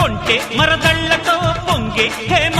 కొంటే మరదళ్ళతో పొంగే హేమ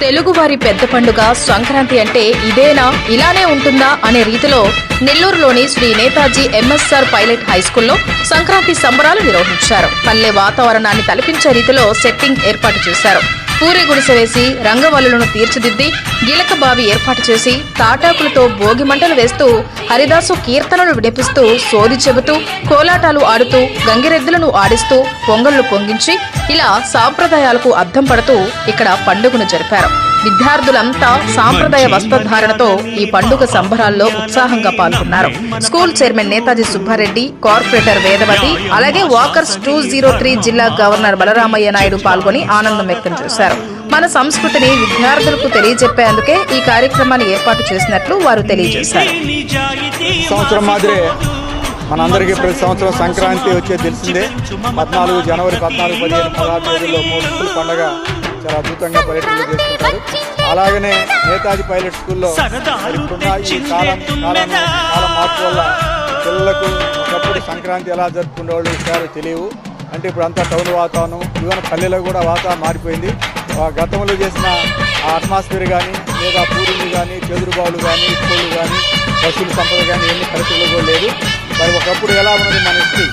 తెలుగువారి పెద్ద పండుగ సంక్రాంతి అంటే ఇదేనా? ఇలానే ఉంటుందా? అనే రీతిలో నెల్లూరులోని శ్రీ నేతాజీ ఎంఎస్ఆర్ పైలట్ హైస్కూల్లో సంక్రాంతి సంబరాలు నిర్వహించారు. పల్లె వాతావరణాన్ని తలపించే రీతిలో సెట్టింగ్ ఏర్పాటు చేశారు. పూరి గుడిసె వేసి రంగవల్లులను తీర్చిదిద్ది గీలక బావి ఏర్పాటు చేసి తాటాకులతో భోగి మంటలు వేస్తూ హరిదాసు కీర్తనలు విడిపిస్తూ సోది చెబుతూ కోలాటాలు ఆడుతూ గంగిరెద్దులను ఆడిస్తూ పొంగళ్ళు పొంగించి ఇలా సాంప్రదాయాలకు అద్దం పడుతూ ఇక్కడ పండుగను జరిపారు. విద్యార్థులంతా సాంప్రదాయ వస్త్రధారణతో ఈ పండుగ సంబరాల్లో ఉత్సాహంగా పాల్గొన్నారు. School chairman Netaji Subbareddy corporator Vedavathi అలాగే వాకర్స్ టూ జీరో త్రీ జిల్లా గవర్నర్ బలరామయ్య నాయుడు పాల్గొని ఆనందం వ్యక్తం చేశారు. మన సంస్కృతిని విద్యార్థులకు తెలియజెప్పేందుకే ఈ కార్యక్రమాన్ని ఏర్పాటు చేసినట్లు వారు తెలియజేశారు. నిజాయితీ సంవత్సరం మాదిరే మనందరికీ ప్రతి సంవత్సరం సంక్రాంతి వచ్చే తెలిసిందే. పద్నాలుగు జనవరి పద్నాలుగు పదిహేను పదహారు తేదీల్లో మూడు పండగ. చాలా అద్భుతంగా పర్యటనలు చేసుకుంటారు. అలాగనే నేతాజీ పైలట్ స్కూల్లో ఈ కాలం కాలం కాలం మార్పు వల్ల పిల్లలకు ఒకప్పుడు సంక్రాంతి ఎలా జరుపుకునేవాళ్ళు విషయాలు తెలియవు. అంటే ఇప్పుడు అంతా టౌన్ వాతావరణం ఈవెన్ పల్లెలో కూడా వాతావరణం మారిపోయింది. ఆ గతంలో చేసిన ఆ అట్మాస్ఫియర్ కానీ లేదా పూరీలు కానీ చెదురుబావులు కానీ స్కూళ్ళు కానీ పశువుల సంపద కానీ ఎన్ని పరిస్థితుల్లో కూడా లేదు. మరి ఒకప్పుడు ఎలా ఉన్నది మన హిస్టరీ?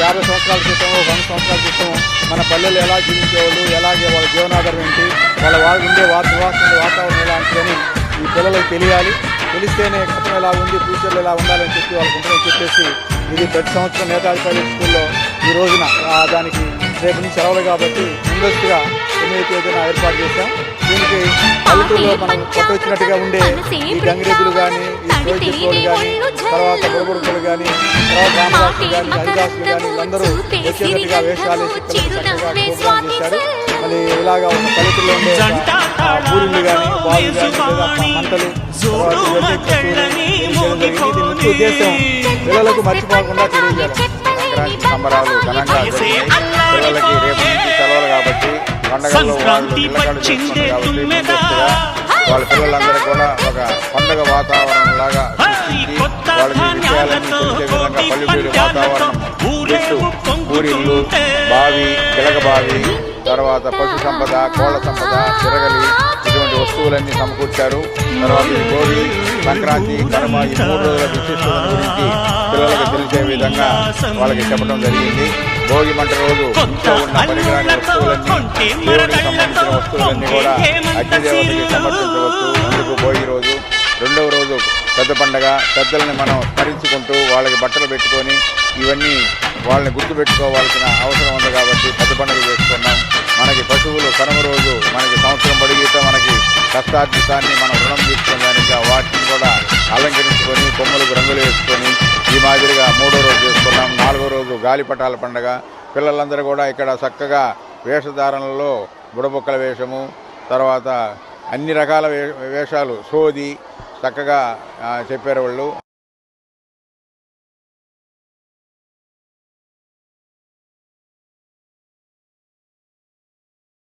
యాభై సంవత్సరాల క్రితం వంద సంవత్సరాల క్రితం మన పల్లెలు ఎలా జీవించేవాళ్ళు ఎలాగే వాళ్ళ జీవనాధారం ఏంటి వాళ్ళ వాళ్ళు ఉండే వాత నివాసం వాతావరణం ఎలాంటిదని ఈ పిల్లలకు తెలియాలి. తెలిస్తేనే గతం ఎలా ఉంది ఫ్యూచర్లో ఎలా ఉండాలని చెప్పి వాళ్ళకు ఉంటుందని చెప్పేసి ఇది ప్రతి సంవత్సరం నేతాజీ పల్లె స్కూల్లో ఈ రోజున దానికి రేపు నుంచి సెలవులు కాబట్టి ముందస్తుగా ఎనిమిది తేదీన ఏర్పాటు చేశాం. దీనికి పల్లెటూరులో మనం కొట్టొచ్చినట్టుగా ఉండే ఈ గంగిరెద్దులు కానీ ఈ కోయికోళ్ళు కానీ తర్వాత బుడబుడుకులు కానీ తర్వాత రామదాసులు కానీ హరిదాసులు కానీ వీళ్ళందరూ వచ్చేటట్టుగా వేషాలు వేసి పిల్లలు చక్కగా ప్రోగ్రాం చేశారు మళ్ళీ ఇలాగా ఉన్న పల్లెటూరులో ఉండే పూరిళ్ళు కానీ కానీ తర్వాత ఉద్దేశం పిల్లలకు మర్చిపోకుండా తెలియజేయాలి సంక్రాంతి సంబరాలు ఘనంగా. పిల్లలకి రేపు నుంచి సెలవులు కాబట్టి పండగల్లో వాళ్ళు ఇళ్ళకాడు చేసుకుంటారు కాబట్టి ముందస్తుగా వాళ్ళ పిల్లలందరూ కూడా ఒక పండుగ వాతావరణం లాగా వాళ్ళకి విషయాలన్నీ తెలిసే విధంగా పల్లెటూరి వాతావరణం చెట్టు ఊరిళ్ళు బావి గిలక బావి తర్వాత పశు సంపద కోళ్ళ సంపద తిరగలి వస్తువులన్నీ సమకూర్చారు. తర్వాత భోగి సంక్రాంతి కనుమ ఈ మూడు రోజుల విశిష్టతను గురించి పిల్లలకు తెలిసే విధంగా వాళ్ళకి చెప్పడం జరిగింది. భోగి మంట రోజు ఇంట్లో ఉన్న పరికరాన్ని వస్తువులన్నీ దేవుడికి సంబంధించిన వస్తువులన్నీ కూడా అగ్నిదేవతకి సమర్పించవచ్చు. అందుకు భోగి రోజు రెండవ రోజు పెద్ద పండగ. పెద్దల్ని మనం స్మరించుకుంటూ వాళ్ళకి బట్టలు పెట్టుకొని ఇవన్నీ వాళ్ళని గుర్తుపెట్టుకోవాల్సిన అవసరం ఉంది కాబట్టి పెద్ద పండుగ చేసుకున్నాం. మనకి పశువులు కనుమ రోజు మనకి సంవత్సరం పడిగితే మనకి కష్టార్జితాన్ని మనం రుణం తీసుకున్న వాటిని కూడా అలంకరించుకొని కొమ్మలకు రంగులు వేసుకొని ఈ మాదిరిగా మూడో రోజు చేసుకున్నాం. నాలుగో రోజు గాలిపటాల పండగ. పిల్లలందరూ కూడా ఇక్కడ చక్కగా వేషధారణలో బుడబొక్కల వేషము తర్వాత అన్ని రకాల వే వేషాలు సోది చక్కగా చెప్పారు వాళ్ళు